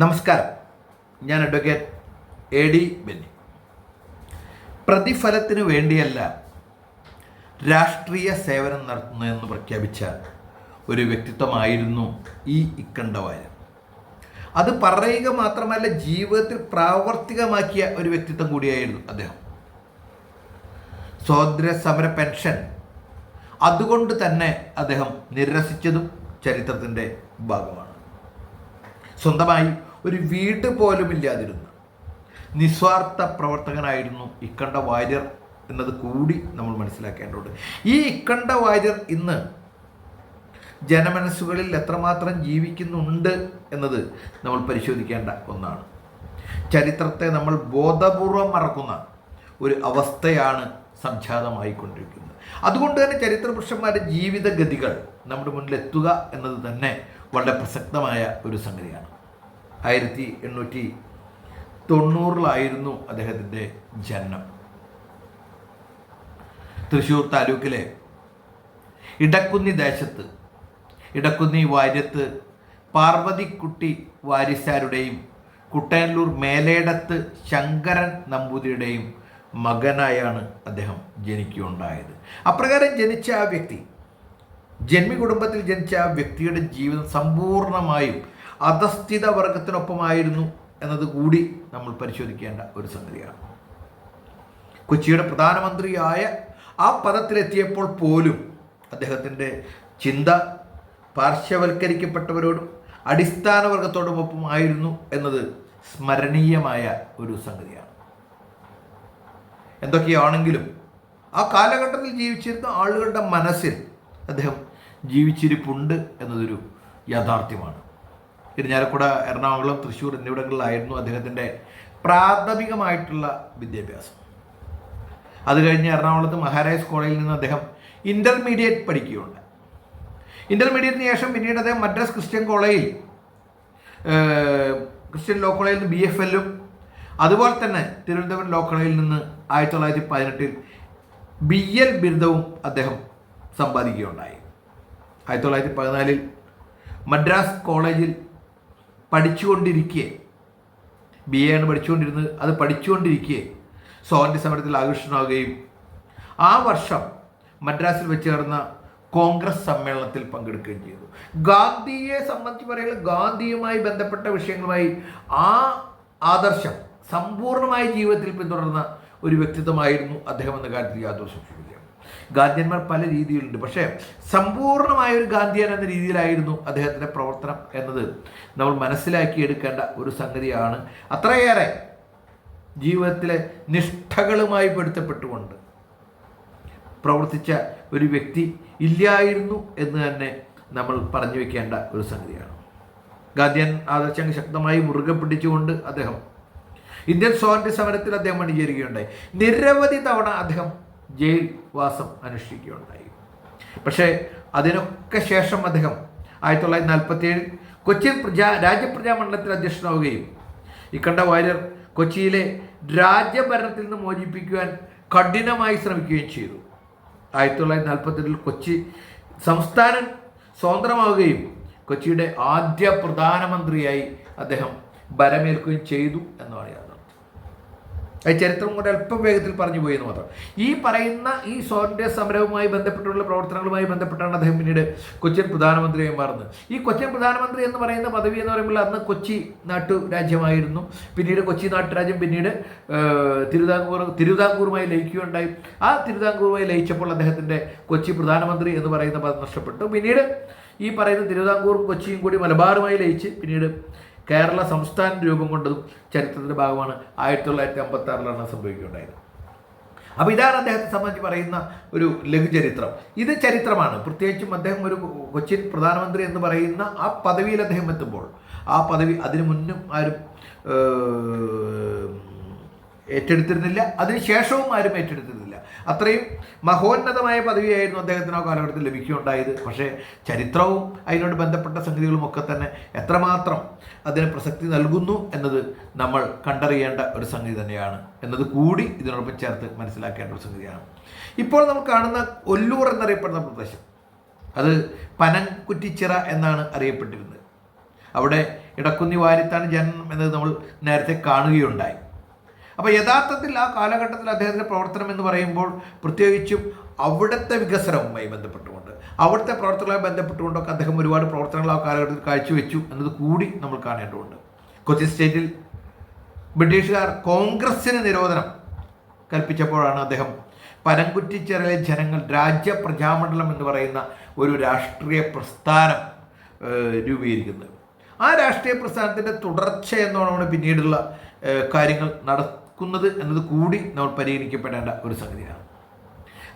നമസ്കാരം. ഞാൻ advocate A D Benny. പ്രതിഫലത്തിന് വേണ്ടിയല്ല രാഷ്ട്രീയ സേവനം നടത്തുന്നതെന്ന് പ്രഖ്യാപിച്ച ഒരു വ്യക്തിത്വമായിരുന്നു ഈ ഇക്കണ്ടവായൻ അത് പറയുക മാത്രമല്ല ജീവിതത്തിൽ പ്രാവർത്തികമാക്കിയ ഒരു വ്യക്തിത്വം കൂടിയായിരുന്നു അദ്ദേഹം. സ്വാതന്ത്ര്യ സമര പെൻഷൻ. അതുകൊണ്ട് തന്നെ അദ്ദേഹം നിരസിച്ചതും ചരിത്രത്തിന്റെ ഭാഗമാണ്. സ്വന്തമായി ഒരു വീട് പോലും ഇല്ലാതിരുന്ന. നിസ്വാർത്ഥ പ്രവർത്തകനായിരുന്നു ഇക്കണ്ട വാര്യർ എന്നത് കൂടി നമ്മൾ മനസ്സിലാക്കേണ്ടതുണ്ട്. ഈ ഇക്കണ്ട വാര്യർ ഇന്ന് ജനമനസ്സുകളിൽ എത്രമാത്രം ജീവിക്കുന്നുണ്ട് എന്നത് നമ്മൾ പരിശോധിക്കേണ്ട ഒന്നാണ്. ചരിത്രത്തെ നമ്മൾ ബോധപൂർവം മറക്കുന്ന ഒരു അവസ്ഥയാണ് സംജാതമായിക്കൊണ്ടിരിക്കുന്നത്. അതുകൊണ്ട് തന്നെ ചരിത്ര പുരുഷന്മാരുടെ ജീവിതഗതികൾ നമ്മുടെ മുന്നിൽ എത്തുക എന്നത് തന്നെ വളരെ പ്രസക്തമായ ഒരു സംഗതിയാണ്. ആയിരത്തി എണ്ണൂറ്റി തൊണ്ണൂറിലായിരുന്നു അദ്ദേഹത്തിന്റെ ജനനം. തൃശ്ശൂർ താലൂക്കിലെ ഇടക്കുന്നി ദേശത്ത് ഇടക്കുന്നി വാര്യത്ത് പാർവതിക്കുട്ടി വാരിസാരുടെയും കുട്ടയല്ലൂർ മേലേടത്ത് ശങ്കരൻ നമ്പൂതിരിയുടെയും മകനായാണ് അദ്ദേഹം ജനിക്കുകയുണ്ടായത്. അപ്രകാരം ജനിച്ച ആ വ്യക്തി ജന്മി കുടുംബത്തിൽ ജനിച്ച ആ വ്യക്തിയുടെ ജീവിതം സമ്പൂർണമായും അധസ്ഥിത വർഗത്തിനൊപ്പമായിരുന്നു എന്നത് കൂടി നമ്മൾ പരിശോധിക്കേണ്ട ഒരു സംഗതിയാണ്. കൊച്ചിയുടെ പ്രധാനമന്ത്രിയായ ആ പദത്തിലെത്തിയപ്പോൾ പോലും അദ്ദേഹത്തിന്റെ ചിന്ത പാർശ്വവൽക്കരിക്കപ്പെട്ടവരോടും അടിസ്ഥാന വർഗത്തോടുമൊപ്പമായിരുന്നു എന്നത് സ്മരണീയമായ ഒരു സംഗതിയാണ്. എന്തൊക്കെയാണെങ്കിലും ആ കാലഘട്ടത്തിൽ ജീവിച്ചിരുന്ന ആളുകളുടെ മനസ്സിൽ അദ്ദേഹം ജീവിച്ചിരിപ്പുണ്ട് എന്നതൊരു യാഥാർത്ഥ്യമാണ്. ഇരിഞ്ഞാലക്കുട എറണാകുളം തൃശ്ശൂർ എന്നിവിടങ്ങളിലായിരുന്നു അദ്ദേഹത്തിന്റെ പ്രാഥമികമായിട്ടുള്ള വിദ്യാഭ്യാസം. അത് കഴിഞ്ഞ് എറണാകുളത്ത് മഹാരാജ് കോളേജിൽ നിന്ന് അദ്ദേഹം ഇന്റർമീഡിയറ്റ് പഠിക്കുകയുണ്ട് ഇന്റർമീഡിയറ്റിന് ശേഷം പിന്നീട് അദ്ദേഹം മദ്രാസ് ക്രിസ്ത്യൻ കോളേജിൽ ക്രിസ്ത്യൻ ലോ കോളേജിൽ നിന്ന് ബി എഫ് എല്ലും അതുപോലെ തന്നെ തിരുവനന്തപുരം ലോ കോളേജിൽ നിന്ന് ആയിരത്തി തൊള്ളായിരത്തി പതിനെട്ടിൽ ബി എൽ ബിരുദവും അദ്ദേഹം സമ്പാദിക്കുകയുണ്ടായി. ആയിരത്തി തൊള്ളായിരത്തി പതിനാലിൽ മദ്രാസ് കോളേജിൽ പഠിച്ചുകൊണ്ടിരിക്കെ. ബി എ ആണ് പഠിച്ചുകൊണ്ടിരുന്നത്. അത് പഠിച്ചുകൊണ്ടിരിക്കെ. സ്വാതന്ത്ര്യ സമരത്തിൽ ആകർഷണമാകുകയും ആ വർഷം മദ്രാസിൽ വെച്ച് നടന്ന കോൺഗ്രസ് സമ്മേളനത്തിൽ പങ്കെടുക്കുകയും ചെയ്തു. ഗാന്ധിയെ സംബന്ധിച്ച് പറയുന്നത് ഗാന്ധിയുമായി ബന്ധപ്പെട്ട വിഷയങ്ങളുമായി ആ ആദർശം സമ്പൂർണമായ ജീവിതത്തിൽ പിന്തുടർന്ന ഒരു വ്യക്തിത്വമായിരുന്നു അദ്ദേഹം എന്ന കാര്യത്തിൽ യാതൊരു സംശയമില്ല ഗാന്ധിയന്മാർ പല രീതിയിലുണ്ട്. പക്ഷേ സമ്പൂർണമായ ഒരു ഗാന്ധിയൻ എന്ന രീതിയിലായിരുന്നു അദ്ദേഹത്തിന്റെ പ്രവർത്തനം എന്നത്. നമ്മൾ മനസ്സിലാക്കിയെടുക്കേണ്ട ഒരു സംഗതിയാണ്. അത്രയേറെ ജീവിതത്തിലെ നിഷ്ഠകളുമായി പൊരുത്തപ്പെട്ടുകൊണ്ട് പ്രവർത്തിച്ച ഒരു വ്യക്തി ഇല്ലായിരുന്നു എന്ന് തന്നെ നമ്മൾ പറഞ്ഞു വെക്കേണ്ട ഒരു സംഗതിയാണ്. ഗാന്ധിയൻ ആദർശങ്ങൾ ശക്തമായി മുറുകെ പിടിച്ചുകൊണ്ട് അദ്ദേഹം ഇന്ത്യൻ സ്വാതന്ത്ര്യ സമരത്തിൽ അദ്ദേഹം അണിചേരുകയുണ്ടായി നിരവധി തവണ അദ്ദേഹം ജയിൽ വാസം അനുഷ്ഠിക്കുകയുണ്ടായി. പക്ഷേ അതിനൊക്കെ ശേഷം അദ്ദേഹം ആയിരത്തി തൊള്ളായിരത്തി നാൽപ്പത്തി ഏഴിൽ കൊച്ചിൻ പ്രജാ രാജ്യപ്രജാ മണ്ഡലത്തിൽ അധ്യക്ഷനാവുകയും ഇക്കണ്ട വാര്യർ കൊച്ചിയിലെ രാജ്യഭരണത്തിൽ നിന്ന് മോചിപ്പിക്കുവാൻ കഠിനമായി ശ്രമിക്കുകയും ചെയ്തു. ആയിരത്തി തൊള്ളായിരത്തി നാൽപ്പത്തെട്ടിൽ കൊച്ചി സംസ്ഥാനം സ്വതന്ത്രമാവുകയും കൊച്ചിയുടെ ആദ്യ പ്രധാനമന്ത്രിയായി അദ്ദേഹം ഭരമേൽക്കുകയും ചെയ്തു എന്ന് അത് ചരിത്രം കൊണ്ട് അല്പം വേഗത്തിൽ പറഞ്ഞു പോയി എന്ന് മാത്രം. ഈ പറയുന്ന ഈ സ്വാതന്ത്ര്യ സമരവുമായി ബന്ധപ്പെട്ടുള്ള പ്രവർത്തനങ്ങളുമായി ബന്ധപ്പെട്ടാണ് അദ്ദേഹം പിന്നീട് കൊച്ചിൻ പ്രധാനമന്ത്രിയായി മാറുന്നത്. ഈ കൊച്ചിൻ പ്രധാനമന്ത്രി എന്ന് പറയുന്ന പദവി എന്ന് പറയുമ്പോൾ അന്ന് കൊച്ചി നാട്ടു രാജ്യമായിരുന്നു. പിന്നീട് കൊച്ചി നാട്ടുരാജ്യം പിന്നീട് തിരുവിതാംകൂർ തിരുവിതാംകൂറുമായി ലയിക്കുകയുണ്ടായി. ആ തിരുവിതാംകൂറുമായി ലയിച്ചപ്പോൾ അദ്ദേഹത്തിന്റെ കൊച്ചി പ്രധാനമന്ത്രി എന്ന് പറയുന്ന പദം നഷ്ടപ്പെട്ടു. പിന്നീട് ഈ പറയുന്ന തിരുവിതാംകൂറും കൊച്ചിയും കൂടി മലബാറുമായി ലയിച്ച് പിന്നീട് കേരള സംസ്ഥാനം രൂപം കൊണ്ടതും ചരിത്രത്തിന്റെ ഭാഗമാണ് ആയിരത്തി തൊള്ളായിരത്തി അമ്പത്തി ആറിലാണ് സംഭവിക്കുകയുണ്ടായത്. അപ്പോൾ ഇതാണ് അദ്ദേഹത്തെ സംബന്ധിച്ച് പറയുന്ന ഒരു ലഘുചരിത്രം. ഇത് ചരിത്രമാണ്. പ്രത്യേകിച്ചും അദ്ദേഹം ഒരു കൊച്ചിൻ പ്രധാനമന്ത്രി എന്ന് പറയുന്ന ആ പദവിയിൽ അദ്ദേഹം എത്തുമ്പോൾ ആ പദവി അതിനു മുന്നും ആരും ഏറ്റെടുത്തിരുന്നില്ല. അതിനുശേഷവും ആരും ഏറ്റെടുത്തിരുന്നില്ല. അത്രയും മഹോന്നതമായ പദവിയായിരുന്നു അദ്ദേഹത്തിന് ആ കാലഘട്ടത്തിൽ ലഭിക്കുകയുണ്ടായത്. പക്ഷേ ചരിത്രവും അതിനോട് ബന്ധപ്പെട്ട സംഗതികളും ഒക്കെ തന്നെ എത്രമാത്രം അതിന് പ്രസക്തി നൽകുന്നു എന്നത് നമ്മൾ കണ്ടറിയേണ്ട ഒരു സംഗതി തന്നെയാണ്. എന്നത് കൂടി ഇതിനോടൊപ്പം ചേർത്ത് മനസ്സിലാക്കേണ്ട ഒരു സംഗതിയാണ്. ഇപ്പോൾ നമ്മൾ കാണുന്ന ഒല്ലൂർ എന്നറിയപ്പെടുന്ന പ്രദേശം. അത് പനംകുറ്റിച്ചിറ എന്നാണ് അറിയപ്പെട്ടിരുന്നത്. അവിടെ ഇടക്കുന്നി വാരിത്താണ് ജനനം എന്നത് നമ്മൾ നേരത്തെ കാണുകയുണ്ടായി. അപ്പോൾ യഥാർത്ഥത്തിൽ ആ കാലഘട്ടത്തിൽ അദ്ദേഹത്തിന്റെ പ്രവർത്തനം എന്ന് പറയുമ്പോൾ പ്രത്യേകിച്ചും അവിടുത്തെ വികസനവുമായി ബന്ധപ്പെട്ടുകൊണ്ട് അവിടുത്തെ പ്രവർത്തനങ്ങളുമായി ബന്ധപ്പെട്ടുകൊണ്ടൊക്കെ അദ്ദേഹം ഒരുപാട് പ്രവർത്തനങ്ങൾ ആ കാലഘട്ടത്തിൽ കാഴ്ചവെച്ചു എന്നത് കൂടി നമ്മൾ കാണേണ്ടതുണ്ട്. കൊച്ചി സ്റ്റേറ്റിൽ ബ്രിട്ടീഷുകാർ കോൺഗ്രസ്സിന് നിരോധനം കൽപ്പിച്ചപ്പോഴാണ് അദ്ദേഹം പനംകുറ്റിച്ചെറിയ ജനങ്ങൾ രാജ്യ പ്രജാമണ്ഡലം എന്ന് പറയുന്ന ഒരു രാഷ്ട്രീയ പ്രസ്ഥാനം രൂപീകരിക്കുന്നത്. ആ രാഷ്ട്രീയ പ്രസ്ഥാനത്തിന്റെ തുടർച്ച എന്നോണമാണ് പിന്നീടുള്ള കാര്യങ്ങൾ കാര്യങ്ങൾ നടക്കുന്നത് എന്നത് കൂടി നമ്മൾ പരിഗണിക്കപ്പെടേണ്ട ഒരു സംഗതിയാണ്.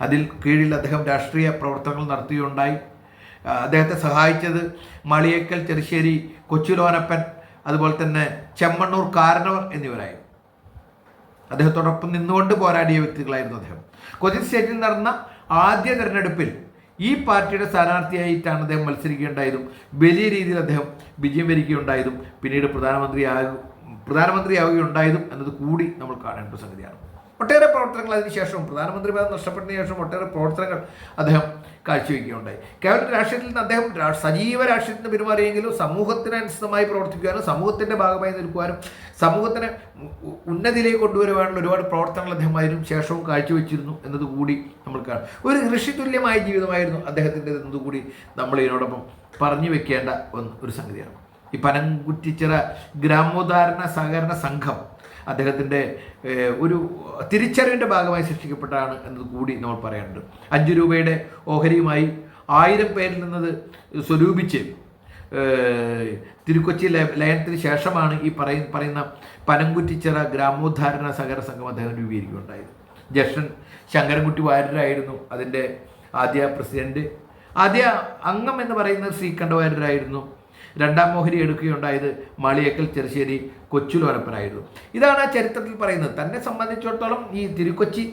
അതിൽ കീഴിൽ അദ്ദേഹം രാഷ്ട്രീയ പ്രവർത്തനങ്ങൾ നടത്തുകയുണ്ടായി ആ, അദ്ദേഹത്തെ സഹായിച്ചത് മളിയേക്കൽ ചെറുശ്ശേരി കൊച്ചുലോനപ്പൻ അതുപോലെ തന്നെ ചെമ്മണ്ണൂർ കാരണവർ എന്നിവരായി അദ്ദേഹത്തോടൊപ്പം നിന്നുകൊണ്ട് പോരാടിയ വ്യക്തികളായിരുന്നു അദ്ദേഹം. കൊച്ചി സ്റ്റേറ്റിൽ നടന്ന ആദ്യ തെരഞ്ഞെടുപ്പിൽ ഈ പാർട്ടിയുടെ സ്ഥാനാർത്ഥിയായിട്ടാണ് അദ്ദേഹം മത്സരിക്കുകയുണ്ടായതും വലിയ രീതിയിൽ അദ്ദേഹം വിജയം വരികയുണ്ടായതും പിന്നീട് പ്രധാനമന്ത്രിയാകും. പ്രധാനമന്ത്രിയാവുകയുണ്ടായതും എന്നത് കൂടി നമ്മൾ കാണേണ്ട ഒരു സംഗതിയാണ്. ഒട്ടേറെ പ്രവർത്തനങ്ങൾ അതിനുശേഷം പ്രധാനമന്ത്രി പദം നഷ്ടപ്പെട്ടതിന് ശേഷം ഒട്ടേറെ പ്രവർത്തനങ്ങൾ അദ്ദേഹം കാഴ്ചവെക്കുകയുണ്ടായി. കേവലം രാഷ്ട്രീയത്തിൽ നിന്ന് അദ്ദേഹം സജീവ രാഷ്ട്രീയത്തിൽ നിന്ന് പെരുമാറിയെങ്കിലും സമൂഹത്തിനനുസൃതമായി പ്രവർത്തിക്കുവാനും സമൂഹത്തിന്റെ ഭാഗമായി നിൽക്കുവാനും സമൂഹത്തിനെ ഉന്നതിയിലേക്ക് കൊണ്ടുവരുവാനുള്ള ഒരുപാട് പ്രവർത്തനങ്ങൾ അദ്ദേഹം അതിനും ശേഷവും കാഴ്ചവെച്ചിരുന്നു എന്നതുകൂടി നമ്മൾ കാണും. ഒരു ഋഷിതുല്യമായ ജീവിതമായിരുന്നു അദ്ദേഹത്തിന്റെ എന്നതുകൂടി നമ്മൾ ഇതിനോടൊപ്പം പറഞ്ഞു വെക്കേണ്ട ഒന്ന് ഒരു സംഗതിയാണ്. ഈ പനംകുറ്റിച്ചിറ ഗ്രാമോദ്ധാരണ സഹകരണ സംഘം അദ്ദേഹത്തിന്റെ ഒരു തിരിച്ചറിവിന്റെ ഭാഗമായി സൃഷ്ടിക്കപ്പെട്ടതാണ് എന്നത് കൂടി നമ്മൾ പറയാനുണ്ട്. അഞ്ച് രൂപയുടെ ഓഹരിയുമായി ആയിരം പേരിൽ നിന്നത് സ്വരൂപിച്ച് തിരുക്കൊച്ചി ലയ- ലയനത്തിന് ശേഷമാണ് ഈ പറയ പറയുന്ന പനംകുറ്റിച്ചിറ ഗ്രാമോദ്ധാരണ സഹകരണ സംഘം അദ്ദേഹം രൂപീകരിക്കുകയുണ്ടായത്. ജ്യേഷ്ഠൻ ശങ്കരൻകുട്ടി വാര്യരായിരുന്നു അതിന്റെ ആദ്യ പ്രസിഡന്റ്. ആദ്യ അംഗം എന്ന് പറയുന്നത് ശ്രീകണ്ഠ വാര്യരായിരുന്നു. രണ്ടാം മോഹരി എടുക്കുകയുണ്ടായത് മാളിയേക്കൽ ചെറുശ്ശേരി കൊച്ചുലോനപ്പനായിരുന്നു ഇതാണ് ആ ചരിത്രത്തിൽ പറയുന്നത്. തന്നെ സംബന്ധിച്ചിടത്തോളം ഈ തിരുക്കൊച്ചി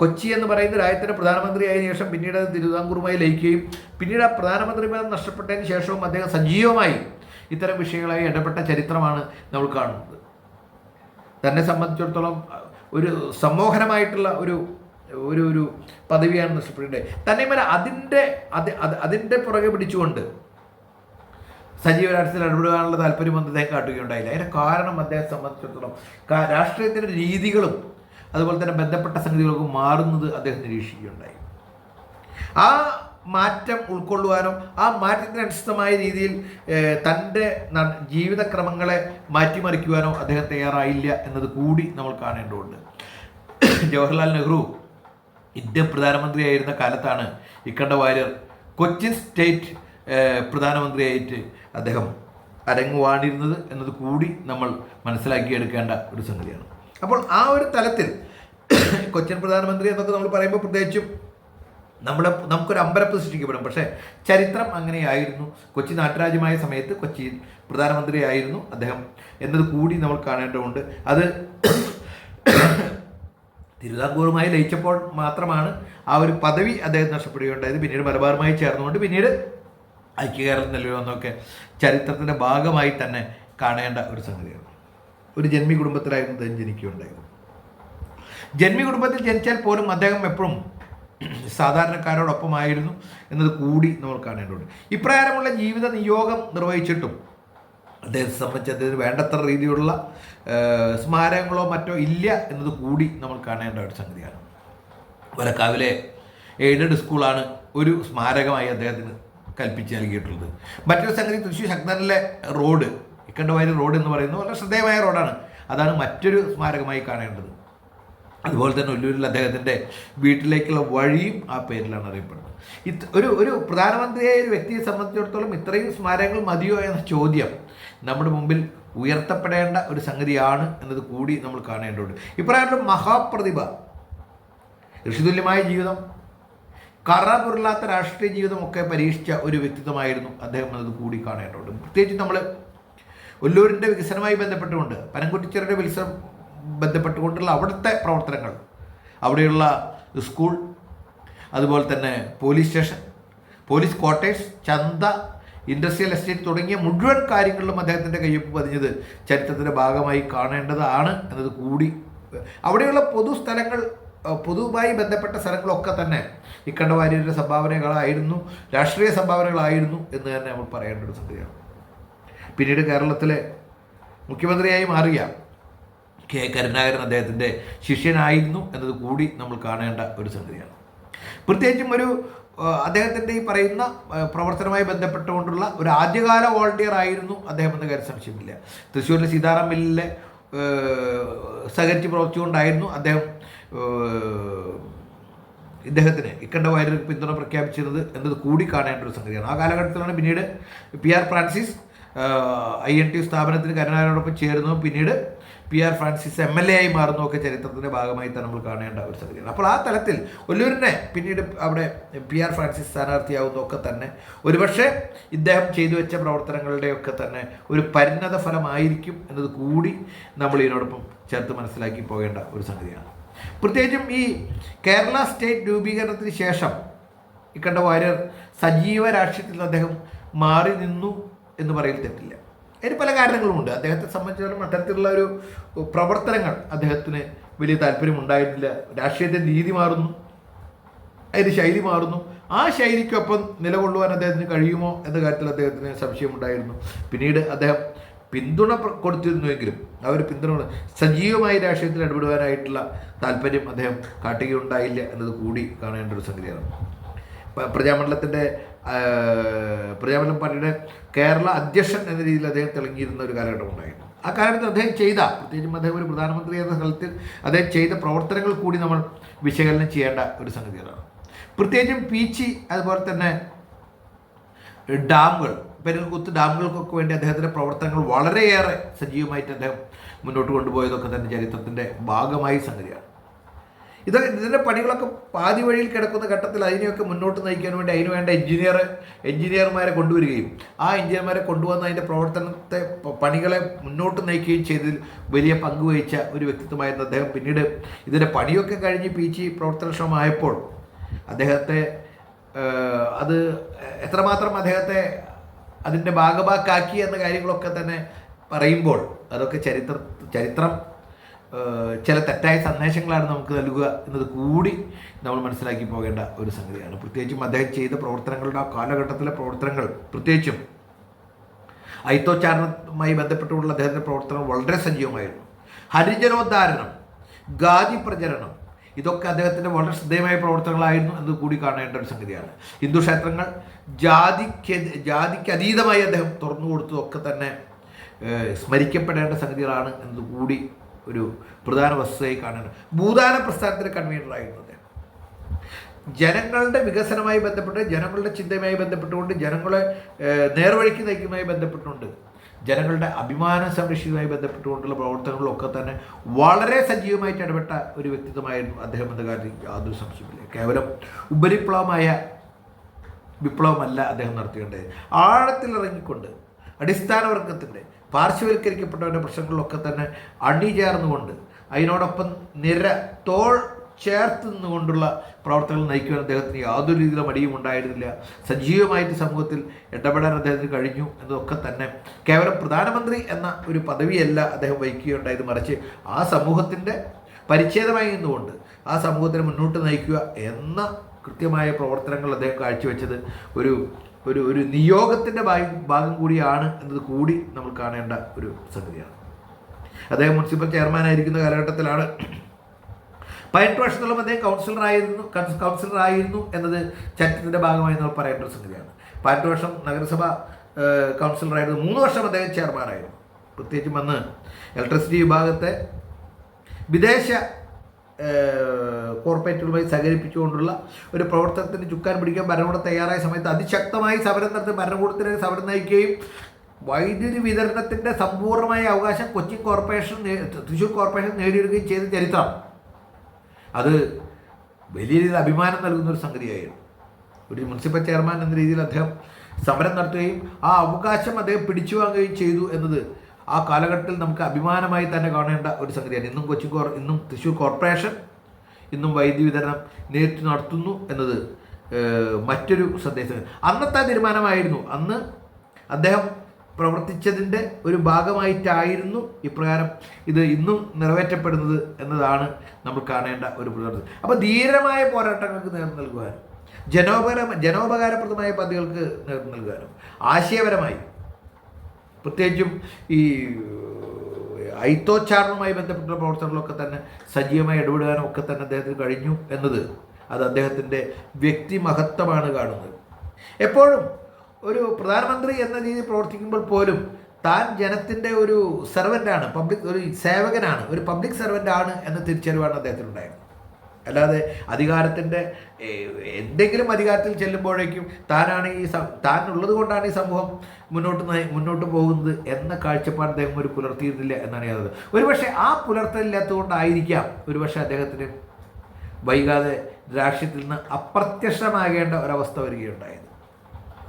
കൊച്ചി എന്ന് പറയുന്ന രാജ്യത്തിന്റെ പ്രധാനമന്ത്രിയായതിനു ശേഷം പിന്നീട് തിരുവിതാംകൂറുമായി ലയിക്കുകയും പിന്നീട് ആ പ്രധാനമന്ത്രി പദം നഷ്ടപ്പെട്ടതിന് ശേഷവും അദ്ദേഹം സജീവമായി ഇത്തരം വിഷയങ്ങളായി ഇടപെട്ട ചരിത്രമാണ് നമ്മൾ കാണുന്നത്. തന്നെ സംബന്ധിച്ചിടത്തോളം ഒരു സമ്മോഹനമായിട്ടുള്ള ഒരു ഒരു ഒരു പദവിയാണ് നഷ്ടപ്പെടേണ്ടത് തന്നെ അതിന്റെ അത് അത് അതിന്റെ പുറകെ പിടിച്ചുകൊണ്ട് സജീവ രാഷ്ട്രീയത്തിൽ ഇടപെടാനുള്ള താല്പര്യമൊന്നും അദ്ദേഹം കാട്ടുകയുണ്ടായില്ല. അതിന്റെ കാരണം അദ്ദേഹത്തെ സംബന്ധിച്ചിടത്തോളം രാഷ്ട്രീയത്തിന്റെ രീതികളും അതുപോലെ തന്നെ ബന്ധപ്പെട്ട സംഗതികളൊക്കെ മാറുന്നത് അദ്ദേഹം നിരീക്ഷിക്കുകയുണ്ടായി. ആ മാറ്റം ഉൾക്കൊള്ളുവാനോ ആ മാറ്റത്തിന് അനുസൃതമായ രീതിയിൽ തന്റെ ജീവിതക്രമങ്ങളെ മാറ്റിമറിക്കുവാനോ അദ്ദേഹം തയ്യാറായില്ല എന്നത് കൂടി നമ്മൾ കാണേണ്ടതുണ്ട്. ജവഹർലാൽ നെഹ്റു ഇന്ത്യൻ പ്രധാനമന്ത്രിയായിരുന്ന കാലത്താണ് ഇക്കണ്ട വാര്യർ കൊച്ചിൻ സ്റ്റേറ്റ് പ്രധാനമന്ത്രിയായിട്ട് അദ്ദേഹം അരങ്ങുവാണിരുന്നത് എന്നത് കൂടി നമ്മൾ മനസ്സിലാക്കിയെടുക്കേണ്ട ഒരു സംഗതിയാണ്. അപ്പോൾ ആ ഒരു തലത്തിൽ കൊച്ചിൻ പ്രധാനമന്ത്രി എന്നൊക്കെ നമ്മൾ പറയുമ്പോൾ പ്രത്യേകിച്ചും നമ്മുടെ നമുക്കൊരു അമ്പരപ്പ് സൃഷ്ടിക്കപ്പെടും. പക്ഷേ ചരിത്രം അങ്ങനെയായിരുന്നു. കൊച്ചി നാട്ടുരാജ്യമായ സമയത്ത് കൊച്ചി പ്രധാനമന്ത്രിയായിരുന്നു അദ്ദേഹം എന്നത് കൂടി നമ്മൾ കാണേണ്ടതുണ്ട്. അത് തിരുവിതാംകൂറുമായി ലയിച്ചപ്പോൾ മാത്രമാണ് ആ ഒരു പദവി അദ്ദേഹം നഷ്ടപ്പെടുകയുണ്ടായത്. പിന്നീട് മലബാറുമായി ചേർന്നുകൊണ്ട് പിന്നീട് ഐക്യകേരളം നിലവിൽ ചരിത്രത്തിന്റെ ഭാഗമായി തന്നെ കാണേണ്ട ഒരു സംഗതിയാണ്. ഒരു ജന്മി കുടുംബത്തിലായിരുന്നു അദ്ദേഹം ജനിക്കുകയുണ്ടായത്. ജന്മി കുടുംബത്തിൽ ജനിച്ചാൽ പോലും അദ്ദേഹം എപ്പോഴും സാധാരണക്കാരോടൊപ്പമായിരുന്നു എന്നത് കൂടി നമ്മൾ കാണേണ്ടതുണ്ട്. ഇപ്രകാരമുള്ള ജീവിത നിയോഗം നിർവഹിച്ചിട്ടും അദ്ദേഹത്തെ സംബന്ധിച്ച് അദ്ദേഹത്തിന് വേണ്ടത്ര രീതിയിലുള്ള സ്മാരകങ്ങളോ മറ്റോ ഇല്ല എന്നത് കൂടി നമ്മൾ കാണേണ്ട ഒരു സംഗതിയാണ്. വലക്കാവിലെ എയ്ഡഡ് സ്കൂളാണ് ഒരു സ്മാരകമായി അദ്ദേഹത്തിന് കൽപ്പിച്ച് നൽകിയിട്ടുള്ളത്. മറ്റൊരു സംഗതി തൃശ്ശൂർ ശക്തനിലെ റോഡ് ഇക്കണ്ടവാരി റോഡ് എന്ന് പറയുന്നത് വളരെ ശ്രദ്ധേയമായ റോഡാണ്. അതാണ് മറ്റൊരു സ്മാരകമായി കാണേണ്ടത്. അതുപോലെ തന്നെ ഒല്ലൂരിൽ അദ്ദേഹത്തിന്റെ വീട്ടിലേക്കുള്ള വഴിയും ആ പേരിലാണ് അറിയപ്പെടുന്നത്. ഇത് ഒരു ഒരു പ്രധാനമന്ത്രിയായ ഒരു വ്യക്തിയെ സംബന്ധിച്ചിടത്തോളം ഇത്രയും സ്മാരകങ്ങൾ മതിയോ എന്ന ചോദ്യം നമ്മുടെ മുമ്പിൽ ഉയർത്തപ്പെടേണ്ട ഒരു സംഗതിയാണ് എന്നത് കൂടി നമ്മൾ കാണേണ്ടതുണ്ട്. ഇപ്രകാരം മഹാപ്രതിഭ ഋഷിതുല്യമായ ജീവിതം കറപുരുളാത്ത രാഷ്ട്രീയ ജീവിതമൊക്കെ പരീക്ഷിച്ച ഒരു വ്യക്തിത്വമായിരുന്നു അദ്ദേഹം എന്നത് കൂടി കാണേണ്ടതുണ്ട്. പ്രത്യേകിച്ച് നമ്മൾ ഒല്ലൂരിന്റെ വികസനവുമായി ബന്ധപ്പെട്ടുകൊണ്ട് പനംകുറ്റിച്ചിറയുടെ വികസനം ബന്ധപ്പെട്ടുകൊണ്ടുള്ള അവിടുത്തെ പ്രവർത്തനങ്ങൾ അവിടെയുള്ള സ്കൂൾ അതുപോലെ തന്നെ പോലീസ് സ്റ്റേഷൻ പോലീസ് ക്വാർട്ടേഴ്സ് ചന്ത ഇൻഡസ്ട്രിയൽ എസ്റ്റേറ്റ് തുടങ്ങിയ മുഴുവൻ കാര്യങ്ങളിലും അദ്ദേഹത്തിന്റെ കയ്യൊപ്പ് പതിഞ്ഞത് ചരിത്രത്തിന്റെ ഭാഗമായി കാണേണ്ടതാണ് എന്നത് കൂടി. അവിടെയുള്ള പൊതുസ്ഥലങ്ങൾ അഹ് പൊതുവുമായി ബന്ധപ്പെട്ട സ്ഥലങ്ങളൊക്കെ തന്നെ ഇക്കണ്ട വാര്യരുടെ സംഭാവനകളായിരുന്നു രാഷ്ട്രീയ സംഭാവനകളായിരുന്നു എന്ന് തന്നെ നമ്മൾ പറയേണ്ട ഒരു സംഗതിയാണ്. പിന്നീട് കേരളത്തിലെ മുഖ്യമന്ത്രിയായി മാറിയ കെ കരുണാകരൻ അദ്ദേഹത്തിന്റെ ശിഷ്യനായിരുന്നു എന്നത് കൂടി നമ്മൾ കാണേണ്ട ഒരു സംഗതിയാണ്. പ്രത്യേകിച്ചും ഒരു അദ്ദേഹത്തിന്റെ ഈ പറയുന്ന പ്രവർത്തനവുമായി ബന്ധപ്പെട്ടുകൊണ്ടുള്ള ഒരു ആദ്യകാല വോളണ്ടിയർ ആയിരുന്നു അദ്ദേഹം എന്ന കാര്യം സംശയമില്ല. തൃശ്ശൂരിലെ സീതാറാം മില്ലിലെ സഹകരിച്ച് പ്രവർത്തിച്ചുകൊണ്ടായിരുന്നു അദ്ദേഹം ഇദ്ദേഹത്തിന് ഇക്കണ്ട വയറിൽ പിന്തുണ പ്രഖ്യാപിച്ചിരുന്നത് എന്നത് കൂടി കാണേണ്ട ഒരു സംഗതിയാണ്. ആ കാലഘട്ടത്തിലാണ് പിന്നീട് P R Francis I N T സ്ഥാപനത്തിന് കരുണാകരനോടൊപ്പം ചേരുന്നു പിന്നീട് P R Francis M L A ആയി മാറുന്നു ഒക്കെ ചരിത്രത്തിന്റെ ഭാഗമായി തന്നെ നമ്മൾ കാണേണ്ട ഒരു സംഗതിയാണ്. അപ്പോൾ ആ തലത്തിൽ ഒല്ലൂരിനെ പിന്നീട് അവിടെ പി ആർ ഫ്രാൻസിസ് സ്ഥാനാർത്ഥിയാവുന്നതൊക്കെ തന്നെ ഒരുപക്ഷെ ഇദ്ദേഹം ചെയ്തു വെച്ച പ്രവർത്തനങ്ങളുടെയൊക്കെ തന്നെ ഒരു പരിണത ഫലമായിരിക്കും എന്നത് കൂടി നമ്മൾ ഇതിനോടൊപ്പം ചേർത്ത് മനസ്സിലാക്കി പോകേണ്ട ഒരു സംഗതിയാണ്. പ്രത്യേകിച്ചും ഈ കേരള സ്റ്റേറ്റ് രൂപീകരണത്തിന് ശേഷം ഈ കണ്ട വാര്യർ സജീവ രാഷ്ട്രീയത്തിൽ അദ്ദേഹം മാറി നിന്നു എന്ന് പറയൽ തെറ്റില്ല. അതിന് പല കാരണങ്ങളുമുണ്ട്. അദ്ദേഹത്തെ സംബന്ധിച്ചിടത്തോളം അത്തരത്തിലുള്ള ഒരു പ്രവർത്തനങ്ങൾ അദ്ദേഹത്തിന് വലിയ താല്പര്യം ഉണ്ടായിരുന്നില്ല രാഷ്ട്രീയത്തിന്റെ രീതി മാറുന്നു. അതിന്റെ ശൈലി മാറുന്നു. ആ ശൈലിക്കൊപ്പം നിലകൊള്ളുവാൻ അദ്ദേഹത്തിന് കഴിയുമോ എന്ന കാര്യത്തിൽ അദ്ദേഹത്തിന് സംശയമുണ്ടായിരുന്നു. പിന്നീട് അദ്ദേഹം പിന്തുണ കൊടുത്തിരുന്നുവെങ്കിലും ഒരു പിന്തുണ സജീവമായി രാഷ്ട്രീയത്തിൽ ഇടപെടുവാനായിട്ടുള്ള താല്പര്യം അദ്ദേഹം കാട്ടുകയുണ്ടായില്ല എന്നത് കൂടി കാണേണ്ട ഒരു സംഗതിയാണ്. പ്രജാമണ്ഡലത്തിന്റെ പ്രജാമണ്ഡലം പാർട്ടിയുടെ കേരള അധ്യക്ഷൻ എന്ന രീതിയിൽ അദ്ദേഹം തിളങ്ങിയിരുന്ന ഒരു കാലഘട്ടം ഉണ്ടായിരുന്നു. ആ കാലഘട്ടത്തിൽ അദ്ദേഹം ചെയ്ത പ്രത്യേകിച്ചും അദ്ദേഹം ഒരു പ്രധാനമന്ത്രി എന്ന സ്ഥലത്തിൽ അദ്ദേഹം ചെയ്ത പ്രവർത്തനങ്ങൾ കൂടി നമ്മൾ വിശകലനം ചെയ്യേണ്ട ഒരു സംഗതികളാണ് പ്രത്യേകിച്ചും പീച്ചി അതുപോലെ തന്നെ ഡാമുകൾ പെരുൽകുത്ത് ഡാമുകൾക്കൊക്കെ വേണ്ടി അദ്ദേഹത്തിന്റെ പ്രവർത്തനങ്ങൾ വളരെയേറെ സജീവമായിട്ട് അദ്ദേഹം മുന്നോട്ട് കൊണ്ടുപോയതൊക്കെ തന്നെ ചരിത്രത്തിന്റെ ഭാഗമായി സംഗതിയാണ്. ഇത് ഇതിന്റെ പണികളൊക്കെ പാതി വഴിയിൽ കിടക്കുന്ന ഘട്ടത്തിൽ അതിനെയൊക്കെ മുന്നോട്ട് നയിക്കാൻ വേണ്ടി അതിന് വേണ്ട എഞ്ചിനീയർ എഞ്ചിനീയർമാരെ കൊണ്ടുവരികയും ആ എഞ്ചിനീയർമാരെ കൊണ്ടുവന്ന് അതിന്റെ പ്രവർത്തനത്തെ പണികളെ മുന്നോട്ട് നയിക്കുകയും ചെയ്തതിൽ വലിയ പങ്ക് വഹിച്ച ഒരു വ്യക്തിത്വമായിരുന്നു അദ്ദേഹം. പിന്നീട് ഇതിന്റെ പണിയൊക്കെ കഴിഞ്ഞ് പി ജി പ്രവർത്തനക്ഷമമായപ്പോൾ അദ്ദേഹത്തെ അത് എത്രമാത്രം അദ്ദേഹത്തെ അതിന്റെ ഭാഗഭാക്കാക്കി എന്ന കാര്യങ്ങളൊക്കെ തന്നെ പറയുമ്പോൾ അതൊക്കെ ചരിത്ര ചരിത്രം ചില തെറ്റായ സന്ദേശങ്ങളാണ് നമുക്ക് നൽകുക എന്നത് കൂടി നമ്മൾ മനസ്സിലാക്കി പോകേണ്ട ഒരു സംഗതിയാണ്. പ്രത്യേകിച്ചും അദ്ദേഹം ചെയ്ത പ്രവർത്തനങ്ങളുടെ ആ കാലഘട്ടത്തിലെ പ്രവർത്തനങ്ങൾ പ്രത്യേകിച്ചും ഐത്തോച്ചാരണവുമായി ബന്ധപ്പെട്ടുള്ള അദ്ദേഹത്തിന്റെ പ്രവർത്തനം വളരെ സജീവമായിരുന്നു. ഹരിജനോദ്ധാരണം ഗാദി പ്രചരണം ഇതൊക്കെ അദ്ദേഹത്തിന്റെ വളരെ ശ്രദ്ധേയമായ പ്രവർത്തനങ്ങളായിരുന്നു എന്ന് കൂടി കാണേണ്ട ഒരു സംഗതിയാണ്. ഹിന്ദു ക്ഷേത്രങ്ങൾ ജാതിക്ക് ജാതിക്ക് അതീതമായി അദ്ദേഹം തുറന്നു കൊടുത്തതൊക്കെ തന്നെ സ്മരിക്കപ്പെടേണ്ട സംഗതികളാണ് എന്ന് കൂടി ഒരു പ്രധാന വസ്തുതയായി കാണുന്നത് ഭൂദാന പ്രസ്ഥാനത്തിന്റെ കൺവീനറായിരുന്നു അദ്ദേഹം. ജനങ്ങളുടെ വികസനമായി ബന്ധപ്പെട്ട് ജനങ്ങളുടെ ചിന്തയുമായി ബന്ധപ്പെട്ടുകൊണ്ട് ജനങ്ങളെ നേർവഴിക്ക് നയിക്കുമായി ബന്ധപ്പെട്ടുകൊണ്ട് ജനങ്ങളുടെ അഭിമാനം സംരക്ഷിക്കുന്നതുമായി ബന്ധപ്പെട്ടുകൊണ്ടുള്ള പ്രവർത്തനങ്ങളൊക്കെ തന്നെ വളരെ സജീവമായിട്ട് ഇടപെട്ട ഒരു വ്യക്തിത്വമായിരുന്നു അദ്ദേഹം എന്ന കാര്യത്തിൽ യാതൊരു സംശയമില്ല കേവലം ഉപരിപ്ലവമായ വിപ്ലവമല്ല അദ്ദേഹം നടത്തിയേണ്ടത് ആഴത്തിലിറങ്ങിക്കൊണ്ട് ഇറങ്ങിക്കൊണ്ട് വർഗത്തിന്റെ പാർശ്വവൽക്കരിക്കപ്പെട്ടവരുടെ പ്രശ്നങ്ങളിലൊക്കെ തന്നെ അണിചേർന്നുകൊണ്ട് അതിനോടൊപ്പം നിര തോൾ ചേർത്ത് നിന്നുകൊണ്ടുള്ള പ്രവർത്തനങ്ങൾ നയിക്കുവാൻ അദ്ദേഹത്തിന് യാതൊരു രീതിയിലും മടിയും ഉണ്ടായിരുന്നില്ല. സജീവമായിട്ട് സമൂഹത്തിൽ ഇടപെടാൻ അദ്ദേഹത്തിന് കഴിഞ്ഞു എന്നതൊക്കെ തന്നെ. കേവലം പ്രധാനമന്ത്രി എന്ന ഒരു പദവിയല്ല അദ്ദേഹം വഹിക്കുകയുണ്ടായത്. മറിച്ച് ആ സമൂഹത്തിന്റെ പരിച്ഛേദമായി നിന്നുകൊണ്ട് ആ സമൂഹത്തിനെ മുന്നോട്ട് നയിക്കുക എന്ന കൃത്യമായ പ്രവർത്തനങ്ങൾ അദ്ദേഹം കാഴ്ചവെച്ചത് ഒരു ഒരു ഒരു നിയോഗത്തിന്റെ ഭാഗം ഭാഗം കൂടിയാണ് എന്നത് കൂടി നമ്മൾ കാണേണ്ട ഒരു സംഗതിയാണ്. അദ്ദേഹം മുനിസിപ്പൽ ചെയർമാനായിരിക്കുന്ന കാലഘട്ടത്തിലാണ് പതിനെട്ട് വർഷത്തോളം അദ്ദേഹം കൗൺസിലറായിരുന്നു കൗൺസ് കൗൺസിലറായിരുന്നു എന്നത് ചരിത്രത്തിന്റെ ഭാഗമായി നമ്മൾ പറയേണ്ട ഒരു സംഗതിയാണ്. പതിനെട്ട് വർഷം നഗരസഭ കൗൺസിലറായിരുന്നു. മൂന്ന് വർഷം അദ്ദേഹം ചെയർമാനായിരുന്നു. പ്രത്യേകിച്ചും അന്ന് ഇലക്ട്രിസിറ്റി വിഭാഗത്തെ വിദേശ കോർപ്പറേറ്റുകളുമായി സഹകരിപ്പിച്ചുകൊണ്ടുള്ള ഒരു പ്രവർത്തനത്തിന് ചുക്കാൻ പിടിക്കാൻ ഭരണകൂടം തയ്യാറായ സമയത്ത് അതിശക്തമായി സമരം നടത്തി ഭരണകൂടത്തിന് സമരം നയിക്കുകയും വൈദ്യുതി വിതരണത്തിന്റെ സമ്പൂർണമായ അവകാശം കൊച്ചി കോർപ്പറേഷൻ തൃശ്ശൂർ കോർപ്പറേഷൻ നേടിയെടുക്കുകയും ചെയ്ത ചരിത്രം. അത് വലിയ രീതിയിൽ അഭിമാനം നൽകുന്ന ഒരു സംഗതിയായിരുന്നു. ഒരു മുനിസിപ്പൽ ചെയർമാൻ എന്ന രീതിയിൽ അദ്ദേഹം സമരം നടത്തുകയും ആ അവകാശം അദ്ദേഹം പിടിച്ചു വാങ്ങുകയും ചെയ്തു എന്നത് ആ കാലഘട്ടത്തിൽ നമുക്ക് അഭിമാനമായി തന്നെ കാണേണ്ട ഒരു സംഗതിയാണ്. ഇന്നും കൊച്ചി കോർ ഇന്നും തൃശ്ശൂർ കോർപ്പറേഷൻ ഇന്നും വൈദ്യുതി വിതരണം നേരിട്ട് നടത്തുന്നു എന്നത് മറ്റൊരു സന്ദേശം. അന്നത്തെ തീരുമാനമായിരുന്നു. അന്ന് അദ്ദേഹം പ്രവർത്തിച്ചതിന്റെ ഒരു ഭാഗമായിട്ടായിരുന്നു ഇപ്രകാരം ഇത് ഇന്നും നിറവേറ്റപ്പെടുന്നത് എന്നതാണ് നമ്മൾ കാണേണ്ട ഒരു പ്രവർത്തനം അപ്പോൾ ധീരമായ പോരാട്ടങ്ങൾക്ക് നേതൃത്വം നൽകുവാനും ജനോപകര ജനോപകാരപ്രദമായ പദ്ധതികൾക്ക് നേതൃത്വം നൽകുവാനും ആശയപരമായി പ്രത്യേകിച്ചും ഈ ഐത്തോച്ചാരണവുമായി ബന്ധപ്പെട്ട പ്രവർത്തനങ്ങളൊക്കെ തന്നെ സജീവമായി ഇടപെടാനും ഒക്കെ തന്നെ അദ്ദേഹത്തിന് കഴിഞ്ഞു എന്നത് അത് അദ്ദേഹത്തിന്റെ വ്യക്തിമഹത്വമാണ് കാണുന്നത്. എപ്പോഴും ഒരു പ്രധാനമന്ത്രി എന്ന രീതിയിൽ പ്രവർത്തിക്കുമ്പോൾ പോലും താൻ ജനത്തിന്റെ ഒരു സെർവന്റാണ് പബ്ലിക് ഒരു സേവകനാണ് ഒരു പബ്ലിക് സെർവന്റാണ് എന്ന തിരിച്ചറിവാണ് അദ്ദേഹത്തിനുണ്ടായിരുന്നത്. അല്ലാതെ അധികാരത്തിന്റെ എന്തെങ്കിലും അധികാരത്തിൽ ചെല്ലുമ്പോഴേക്കും താനാണ് ഈ താൻ ഉള്ളത് കൊണ്ടാണ് ഈ സമൂഹം മുന്നോട്ട് മുന്നോട്ട് പോകുന്നത് എന്ന കാഴ്ചപ്പാട് അദ്ദേഹം ഒരു പുലർത്തിയിരുന്നില്ല എന്നാണ് യാതൊരു ഒരുപക്ഷെ ആ പുലർത്തലില്ലാത്തതുകൊണ്ടായിരിക്കാം ഒരുപക്ഷെ അദ്ദേഹത്തിന് വൈകാതെ രാഷ്ട്രീയത്തിൽ നിന്ന് അപ്രത്യക്ഷമാകേണ്ട ഒരവസ്ഥ വരികയുണ്ടായത്.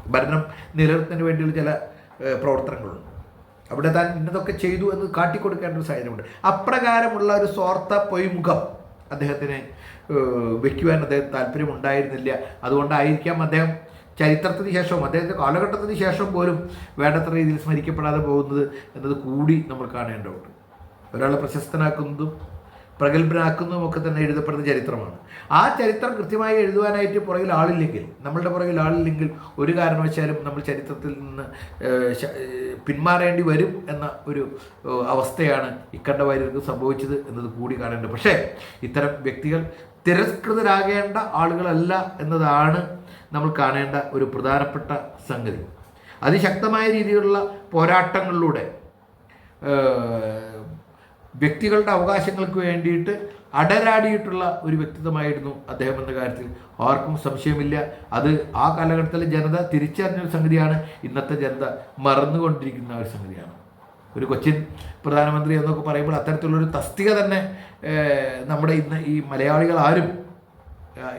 ഭരണം നിലനിർത്തുന്നതിന് വേണ്ടിയുള്ള ചില പ്രവർത്തനങ്ങളുണ്ട്. അവിടെ താൻ ഇന്നതൊക്കെ ചെയ്തു എന്ന് കാട്ടിക്കൊടുക്കേണ്ട ഒരു സാഹചര്യമുണ്ട്. അപ്രകാരമുള്ള ഒരു സ്വാർത്ഥ പൊയ്മുഖം അദ്ദേഹത്തിന് വയ്ക്കുവാൻ അദ്ദേഹം താല്പര്യമുണ്ടായിരുന്നില്ല. അതുകൊണ്ടായിരിക്കാം അദ്ദേഹം ചരിത്രത്തിന് ശേഷവും അദ്ദേഹത്തിന്റെ കാലഘട്ടത്തിന് ശേഷം പോലും വേണ്ടത്ര രീതിയിൽ സ്മരിക്കപ്പെടാതെ പോകുന്നത് എന്നത് കൂടി നമ്മൾ കാണേണ്ടതുണ്ട്. ഒരാളെ പ്രശസ്തനാക്കുന്നതും പ്രഗത്ഭനാക്കുന്നതും ഒക്കെ തന്നെ എഴുതപ്പെടുന്ന ചരിത്രമാണ്. ആ ചരിത്രം കൃത്യമായി എഴുതുവാനായിട്ട് പുറകിൽ ആളില്ലെങ്കിൽ നമ്മളുടെ പുറകിൽ ആളില്ലെങ്കിൽ ഒരു കാരണവശാലും നമ്മൾ ചരിത്രത്തിൽ നിന്ന് പിന്മാറേണ്ടി വരും എന്ന ഒരു അവസ്ഥയാണ് ഇക്കണ്ട വാര്യർക്ക് സംഭവിച്ചത് എന്നത് കൂടി കാണേണ്ടത്. പക്ഷേ ഇത്തരം വ്യക്തികൾ തിരസ്കൃതരാകേണ്ട ആളുകളല്ല എന്നതാണ് നമ്മൾ കാണേണ്ട ഒരു പ്രധാനപ്പെട്ട സംഗതി. അതിശക്തമായ രീതിയിലുള്ള പോരാട്ടങ്ങളിലൂടെ വ്യക്തികളുടെ അവകാശങ്ങൾക്ക് വേണ്ടിയിട്ട് അടരാടിയിട്ടുള്ള ഒരു വ്യക്തിത്വമായിരുന്നു അദ്ദേഹം എന്ന കാര്യത്തിൽ. ആർക്കും സംശയമില്ല. അത് ആ കാലഘട്ടത്തിലെ ജനത തിരിച്ചറിഞ്ഞൊരു സംഗതിയാണ്. ഇന്നത്തെ ജനത മറന്നുകൊണ്ടിരിക്കുന്ന ഒരു സംഗതിയാണ്. ഒരു കൊച്ചിൻ പ്രധാനമന്ത്രി എന്നൊക്കെ പറയുമ്പോൾ അത്തരത്തിലുള്ളൊരു തസ്തിക തന്നെ നമ്മുടെ ഇന്ന് ഈ മലയാളികൾ ആരും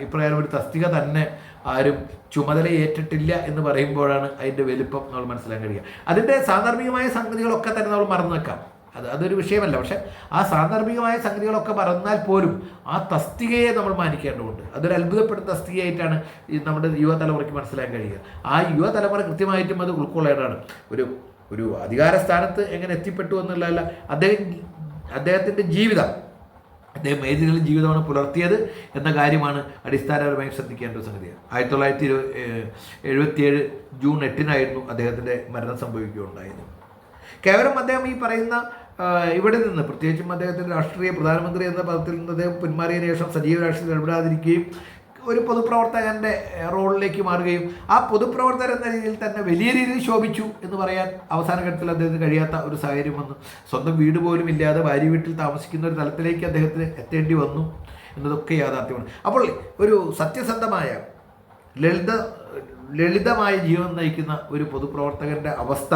ഇപ്രകാരം ഒരു തസ്തിക തന്നെ ആരും ചുമതല ഏറ്റിട്ടില്ല എന്ന് പറയുമ്പോഴാണ് അതിന്റെ വലിപ്പം നമ്മൾ മനസ്സിലാക്കാൻ കഴിയുക. അതിന്റെ സാന്ദർഭികമായ സംഗതികളൊക്കെ തന്നെ നമ്മൾ മറന്നു വെക്കാം. അത് അതൊരു വിഷയമല്ല. പക്ഷെ ആ സാന്ദർഭികമായ സംഗതികളൊക്കെ പറഞ്ഞാൽ പോലും ആ തസ്തികയെ നമ്മൾ മാനിക്കേണ്ടതുണ്ട്. അതൊരു അത്ഭുതപ്പെടുന്ന തസ്തികയായിട്ടാണ് ഈ നമ്മുടെ യുവതലമുറയ്ക്ക് മനസ്സിലാക്കാൻ കഴിയുക. ആ യുവതലമുറ കൃത്യമായിട്ടും അത് ഉൾക്കൊള്ളേണ്ടതാണ്. ഒരു ഒരു അധികാര സ്ഥാനത്ത് എങ്ങനെ എത്തിപ്പെട്ടു എന്നുള്ളതല്ല അദ്ദേഹം അദ്ദേഹത്തിന്റെ ജീവിതം അദ്ദേഹം ഏത് ജീവിതമാണ് പുലർത്തിയത് എന്ന കാര്യമാണ് അടിസ്ഥാനപരമായി ശ്രദ്ധിക്കേണ്ട ഒരു സംഗതിയാണ്. ആയിരത്തി തൊള്ളായിരത്തി എഴുപത്തിയേഴ് ജൂൺ എട്ടിനായിരുന്നു അദ്ദേഹത്തിന്റെ മരണം സംഭവിക്കുകയുണ്ടായത്. കേവലം അദ്ദേഹം ഈ പറയുന്ന ഇവിടെ നിന്ന് പ്രത്യേകിച്ചും അദ്ദേഹത്തിന്റെ രാഷ്ട്രീയ പ്രധാനമന്ത്രി എന്ന പദത്തിൽ നിന്ന് അദ്ദേഹം പിന്മാറിയതിനു ശേഷം സജീവ രാഷ്ട്രീയത്തിൽ ഇടപെടാതിരിക്കുകയും ഒരു പൊതുപ്രവർത്തകന്റെ റോളിലേക്ക് മാറുകയും ആ പൊതുപ്രവർത്തകൻ എന്ന രീതിയിൽ തന്നെ വലിയ രീതിയിൽ ശോഭിച്ചു എന്ന് പറയാൻ അവസാന ഘട്ടത്തിൽ അദ്ദേഹത്തിന് കഴിയാത്ത ഒരു സാഹചര്യം വന്നു. സ്വന്തം വീട് പോലും ഇല്ലാതെ ഭാര്യ വീട്ടിൽ താമസിക്കുന്ന ഒരു തലത്തിലേക്ക് അദ്ദേഹത്തിന് എത്തേണ്ടി വന്നു എന്നതൊക്കെ യാഥാർത്ഥ്യമാണ്. അപ്പോൾ ഒരു സത്യസന്ധമായ ലളിത ലളിതമായ ജീവൻ നയിക്കുന്ന ഒരു പൊതുപ്രവർത്തകന്റെ അവസ്ഥ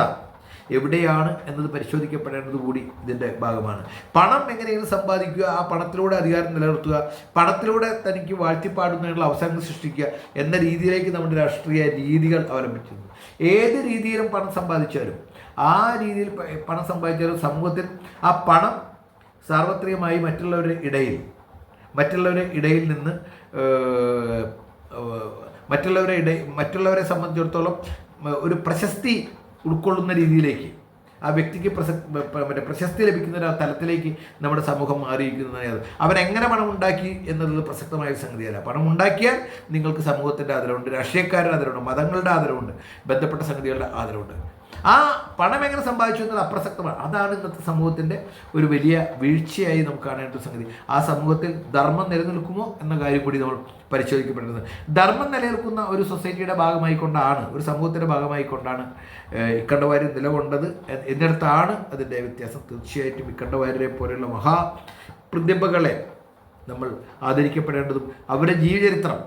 എവിടെയാണ് എന്നത് പരിശോധിക്കപ്പെടേണ്ടത് കൂടി ഇതിന്റെ ഭാഗമാണ്. പണം എങ്ങനെയെങ്കിലും സമ്പാദിക്കുക? ആ പണത്തിലൂടെ അധികാരം നിലനിർത്തുക. പണത്തിലൂടെ തനിക്ക് വാഴ്ത്തിപ്പാടുന്നതിനുള്ള അവസരങ്ങൾ സൃഷ്ടിക്കുക എന്ന രീതിയിലേക്ക് നമ്മുടെ രാഷ്ട്രീയ രീതികൾ അവലംബിച്ചിരുന്നു. ഏത് രീതിയിലും പണം സമ്പാദിച്ചാലും ആ രീതിയിൽ പണം സമ്പാദിച്ചാലും സമൂഹത്തിൽ ആ പണം സാർവത്രികമായി മറ്റുള്ളവരുടെ ഇടയിൽ മറ്റുള്ളവരുടെ ഇടയിൽ നിന്ന് മറ്റുള്ളവരുടെ ഇടയിൽ മറ്റുള്ളവരെ സംബന്ധിച്ചിടത്തോളം ഒരു പ്രശസ്തി ഉൾക്കൊള്ളുന്ന രീതിയിലേക്ക് ആ വ്യക്തിക്ക് മറ്റേ പ്രശസ്തി ലഭിക്കുന്ന ഒരു തലത്തിലേക്ക് നമ്മുടെ സമൂഹം മാറിയിരിക്കുന്നതാണ് അവരെങ്ങനെ പണം ഉണ്ടാക്കി എന്നുള്ളത് പ്രസക്തമായ ഒരു സംഗതിയല്ല. പണം ഉണ്ടാക്കിയാൽ നിങ്ങൾക്ക് സമൂഹത്തിന്റെ ആദരവുണ്ട് രാഷ്ട്രീയക്കാരുടെ ആദരവുണ്ട് മതങ്ങളുടെ ആദരവുണ്ട് ബന്ധപ്പെട്ട സംഗതികളുടെ ആദരവുണ്ട്. ആ പണം എങ്ങനെ സമ്പാദിച്ചു എന്നത് അപ്രസക്തമാണ്. അതാണ് ഇന്നത്തെ സമൂഹത്തിന്റെ ഒരു വലിയ വീഴ്ചയായി നമുക്ക് കാണേണ്ട സംഗതി. ആ സമൂഹത്തിൽ ധർമ്മം നിലനിൽക്കുമോ എന്ന കാര്യം കൂടി നമ്മൾ പരിശോധിക്കപ്പെടുന്നത് ധർമ്മം നിലനിൽക്കുന്ന ഒരു സൊസൈറ്റിയുടെ ഭാഗമായിക്കൊണ്ടാണ് ഒരു സമൂഹത്തിന്റെ ഭാഗമായിക്കൊണ്ടാണ് ഇക്കണ്ടവാര് നിലകൊണ്ടത് എന്നിടത്താണ് അതിന്റെ വ്യത്യാസം. തീർച്ചയായിട്ടും ഇക്കണ്ടവാരിയെ പോലെയുള്ള മഹാ പ്രതിഭകളെ നമ്മൾ ആദരിക്കപ്പെടേണ്ടതും അവരുടെ ജീവചരിത്രം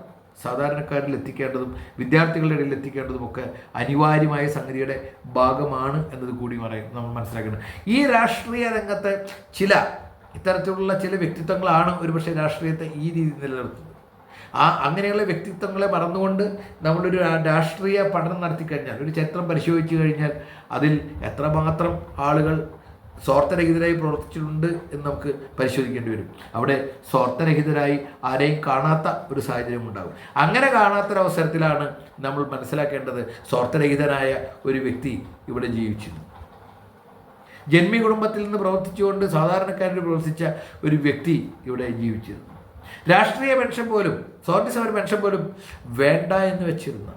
സാധാരണക്കാരിൽ എത്തിക്കേണ്ടതും വിദ്യാർത്ഥികളുടെ ഇടയിൽ എത്തിക്കേണ്ടതും ഒക്കെ അനിവാര്യമായ സംഗതിയുടെ ഭാഗമാണ് എന്നത് കൂടി പറയും നമ്മൾ മനസ്സിലാക്കണം. ഈ രാഷ്ട്രീയ രംഗത്തെ ചില ഇത്തരത്തിലുള്ള ചില വ്യക്തിത്വങ്ങളാണ് ഒരുപക്ഷെ രാഷ്ട്രീയത്തെ ഈ രീതി നിലനിർത്തുന്നത്. ആ അങ്ങനെയുള്ള വ്യക്തിത്വങ്ങളെ മറന്നുകൊണ്ട് നമ്മളൊരു രാഷ്ട്രീയ പഠനം നടത്തി കഴിഞ്ഞാൽ ഒരു ചരിത്രം പരിശോധിച്ചു കഴിഞ്ഞാൽ അതിൽ എത്രമാത്രം ആളുകൾ സ്വാർത്ഥരഹിതരായി പ്രവർത്തിച്ചിട്ടുണ്ട് എന്ന് നമുക്ക് പരിശോധിക്കേണ്ടി വരും. അവിടെ സ്വാർത്ഥരഹിതരായി ആരെയും കാണാത്ത ഒരു സാഹചര്യം ഉണ്ടാകും. അങ്ങനെ കാണാത്തൊരവസരത്തിലാണ് നമ്മൾ മനസ്സിലാക്കേണ്ടത് സ്വാർത്ഥരഹിതനായ ഒരു വ്യക്തി ഇവിടെ ജീവിച്ചിരുന്നു. ജന്മി കുടുംബത്തിൽ നിന്ന് പ്രവർത്തിച്ചുകൊണ്ട് സാധാരണക്കാരിൽ പ്രവർത്തിച്ച ഒരു വ്യക്തി ഇവിടെ ജീവിച്ചിരുന്നു. രാഷ്ട്രീയ പെൻഷൻ പോലും സ്വാർത്ഥ സമര പെൻഷൻ പോലും വേണ്ട എന്ന് വെച്ചിരുന്ന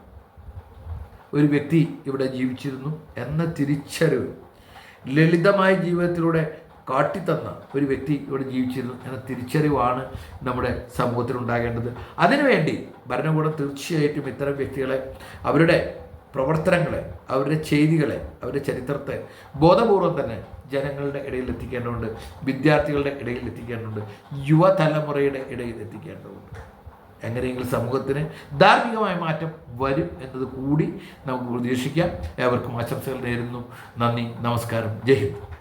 ഒരു വ്യക്തി ഇവിടെ ജീവിച്ചിരുന്നു എന്ന തിരിച്ചറിവ് ലളിതമായ ജീവിതത്തിലൂടെ കാട്ടിത്തന്ന ഒരു വ്യക്തി ഇവിടെ ജീവിച്ചിരുന്നു എന്ന തിരിച്ചറിവാണ് നമ്മുടെ സമൂഹത്തിൽ ഉണ്ടാകേണ്ടത്. അതിനുവേണ്ടി ഭരണകൂടം തീർച്ചയായിട്ടും ഇത്തരം വ്യക്തികളെ അവരുടെ പ്രവർത്തനങ്ങളെ അവരുടെ ചെയ്തികളെ അവരുടെ ചരിത്രത്തെ ബോധപൂർവം തന്നെ ജനങ്ങളുടെ ഇടയിൽ എത്തിക്കേണ്ടതുണ്ട്. വിദ്യാർത്ഥികളുടെ ഇടയിൽ എത്തിക്കേണ്ടതുണ്ട്. യുവതലമുറയുടെ ഇടയിൽ എത്തിക്കേണ്ടതുണ്ട്. എങ്ങനെയെങ്കിലും സമൂഹത്തിന് ധാർമ്മികമായ മാറ്റം വരും എന്നത് കൂടി നമുക്ക് പ്രതീക്ഷിക്കാം. ഏവർക്കും ആശംസകൾ നേരുന്നു. നന്ദി നമസ്കാരം. ജയ് ഹിന്ദ്.